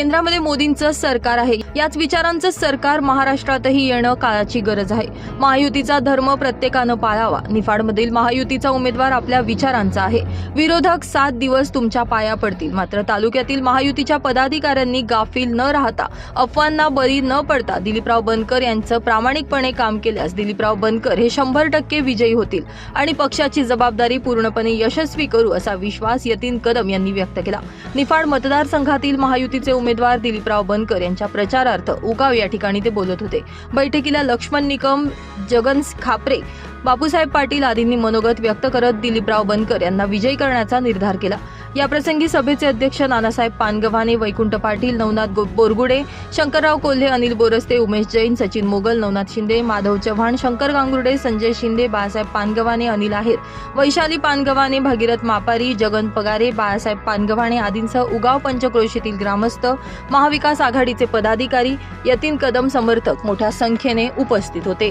केंद्रामध्ये मोदींचं सरकार आहे. याच विचारांचं सरकार महाराष्ट्रातही येणं काळाची गरज आहे. महायुतीचा धर्म प्रत्येकानं पाळावा. निफाडमधील महायुतीचा उमेदवार आपल्या विचारांचा आहे. विरोधक सात दिवस तुमच्या पाया पडतील. मात्र तालुक्यातील महायुतीच्या पदाधिकाऱ्यांनी गाफील न राहता अफवांना बळी न पडता दिलीपराव बनकर यांचं प्रामाणिकपणे काम केल्यास दिलीपराव बनकर हे शंभर टक्के विजयी होतील आणि पक्षाची जबाबदारी पूर्णपणे यशस्वी करू असा विश्वास यतीन कदम यांनी व्यक्त केला. निफाड मतदारसंघातील महायुतीचे उमेदवार उमेदवार दिलीपराव बनकर यांच्या प्रचारार्थ उगाव या ठिकाणी ते बोलत होते. बैठकीला लक्ष्मण निकम जगन खापरे बापूसाहेब पाटील आदींनी मनोगत व्यक्त करत दिलीपराव बनकर यांना विजयी करण्याचा निर्धार केला. याप्रसंगी सभेचे अध्यक्ष नानासाहेब पानगव्हाणे वैकुंठ पाटील नवनाथ गो- बोरगुडे शंकरराव कोल्हे अनिल बोरस्ते उमेश जैन सचिन मोगल नवनाथ शिंदे माधव चव्हाण शंकर गांगुर्डे संजय शिंदे बाळासाहेब पानगव्हाणे अनिल आहेर. वैशाली पानगव्हाणे भागीरथ मापारी जगन पगारे बाळासाहेब पानगव्हाणे आदींसह उगाव पंचक्रोशीतील ग्रामस्थ महाविकास आघाडीचे पदाधिकारी यतीन कदम समर्थक मोठ्या संख्येने उपस्थित होते.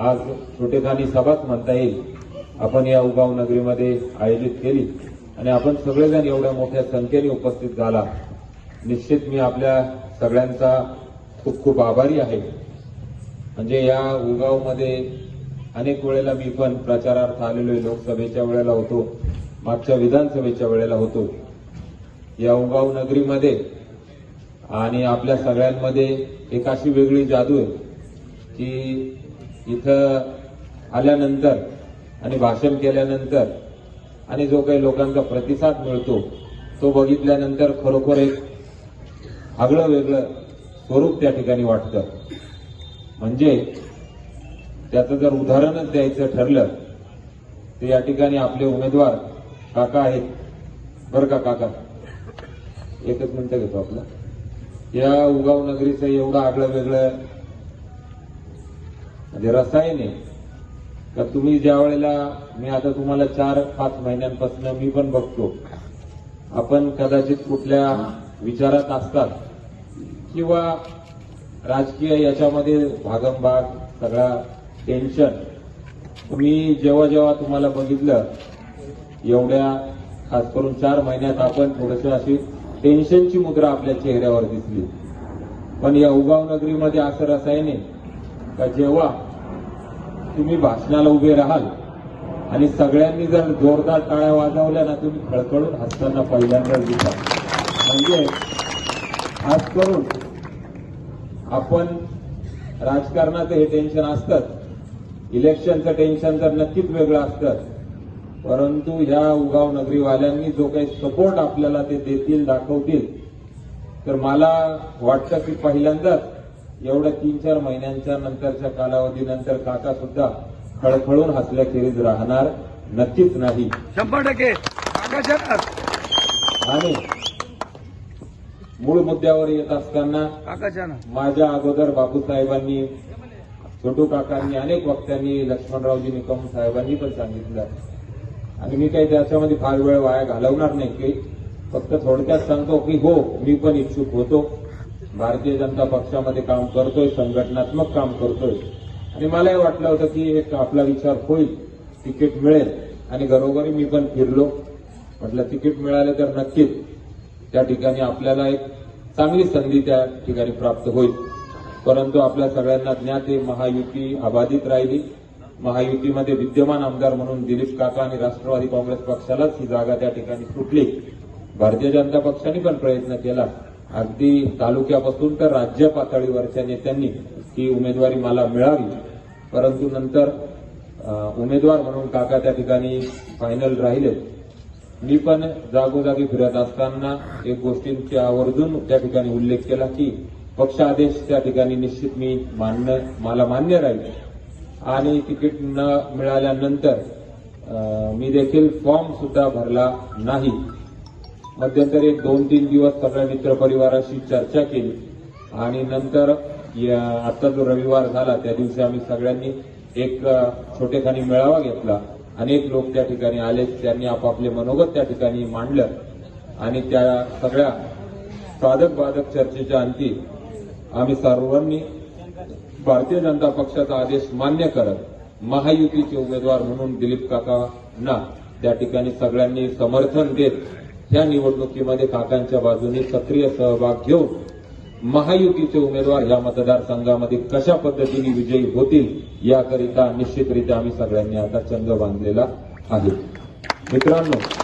आज छोटेखानी सभाच म्हणता येईल. आपण या उगाव नगरीमध्ये आयोजित केली आणि आपण सगळेजण एवढ्या मोठ्या संख्येने उपस्थित झाला. निश्चित मी आपल्या सगळ्यांचा खूप खूप आभारी आहे. म्हणजे या उगावमध्ये अनेक वेळेला मी पण प्रचारार्थ आलेलो आहे लोकसभेच्या वेळेला होतो मागच्या विधानसभेच्या वेळेला होतो. या उगाव नगरीमध्ये आणि आपल्या सगळ्यांमध्ये एक अशी वेगळी जादू आहे की इथं आल्यानंतर आणि भाषण केल्यानंतर आणि जो काही लोकांचा प्रतिसाद मिळतो तो बघितल्यानंतर खरोखर एक आगळं वेगळं स्वरूप त्या ठिकाणी वाटतं. म्हणजे त्याचं जर उदाहरणच द्यायचं ठरलं तर या ठिकाणी आपले उमेदवार काका आहेत. बरं का काका? एकच मिनिटं घेतो आपलं. या उगाव नगरीचं एवढं आगळं वेगळं म्हणजे रसायन आहे का तुम्ही ज्या वेळेला मी आता तुम्हाला चार पाच महिन्यांपासून मी पण बघतो. आपण कदाचित कुठल्या विचारात असतात किंवा राजकीय याच्यामध्ये भागमभाग सगळा टेन्शन मी जेव्हा जेव्हा तुम्हाला बघितलं एवढ्या खास करून चार महिन्यात आपण थोडस अशी टेन्शनची मुद्रा आपल्या चेहऱ्यावर दिसली. पण या उगाव नगरीमध्ये असं रसायने का जेव्हा तुम्ही भाषणाला उभे राहाल. आणि सगळ्यांनी जर जोरदार टाळ्या वाजवल्या ना तुम्ही खळखळून हसताना पहिल्यांदा दिसा. म्हणजे खास करून आपण राजकारणाचं हे टेन्शन असतं इलेक्शनचं टेन्शन तर नक्कीच वेगळं असतं परंतु ह्या उगाव नगरीवाल्यांनी जो काही सपोर्ट आपल्याला ते देतील दाखवतील तर मला वाटतं की पहिल्यांदाच एवढ्या तीन चार महिन्यांच्या नंतरच्या कालावधीनंतर काका सुद्धा खळखळून हसल्याखेरीज राहणार नक्कीच नाही. शंभर टक्के. आणि मूळ मुद्द्यावर येत असताना माझ्या अगोदर बापूसाहेबांनी छोटू काकांनी अनेक वक्त्यांनी लक्ष्मणरावजी निकम साहेबांनी पण सांगितलं. आणि मी काही त्याच्यामध्ये फार वेळ वाया घालवणार नाही की फक्त थोडक्यात सांगतो की हो मी पण इच्छुक होतो. भारतीय जनता पक्षामध्ये काम करतोय संघटनात्मक काम करतोय. आणि मलाही वाटलं होतं की एक आपला विचार होईल तिकीट मिळेल. आणि घरोघरी मी पण फिरलो. म्हटलं तिकीट मिळालं तर नक्कीच त्या ठिकाणी आपल्याला एक चांगली संधी त्या ठिकाणी प्राप्त होईल. परंतु आपल्या सगळ्यांना ज्ञात आहे महायुती अबाधित राहिली. महायुतीमध्ये विद्यमान आमदार म्हणून दिलीप काका आणि राष्ट्रवादी काँग्रेस पक्षालाच ही जागा त्या ठिकाणी सुटली. भारतीय जनता पक्षाने पण प्रयत्न केला. अगदी तालुक्यापासून तर राज्य पातळीवरच्या नेत्यांनी ही उमेदवारी मला मिळावी. परंतु नंतर उमेदवार म्हणून काका त्या ठिकाणी फायनल राहिले मी पण जागोजागी फिरत असताना एक गोष्टींची आवर्जून त्या ठिकाणी उल्लेख केला की पक्ष आदेश त्या ठिकाणी निश्चित मी मान्य मला मान्य राहील. आणि तिकीट न मिळाल्यानंतर मी देखील फॉर्म सुद्धा भरला नाही. मध्यंतरी एक दोन तीन दिवस सगळ्या मित्रपरिवाराशी चर्चा केली. आणि नंतर या- आता जो रविवार झाला त्या दिवशी आम्ही सगळ्यांनी एक छोटेखानी मेळावा घेतला. अनेक लोक त्या ठिकाणी आले त्यांनी आपापले मनोगत त्या ठिकाणी मांडलं. आणि त्या सगळ्या साधक बाधक चर्चेच्या अंती आम्ही सर्वांनी भारतीय जनता पक्षाचा आदेश मान्य करत महायुतीचे उमेदवार म्हणून दिलीप काकांना त्या ठिकाणी सगळ्यांनी समर्थन देत या निवडणुकीमध्ये काकांच्या बाजूने सक्रिय सहभाग घेऊन महायुतीचे उमेदवार या मतदारसंघामध्ये कशा पद्धतीने विजयी होतील याकरिता निश्चितरित्या आम्ही सगळ्यांनी आता चंग बांधलेला आहे. मित्रांनो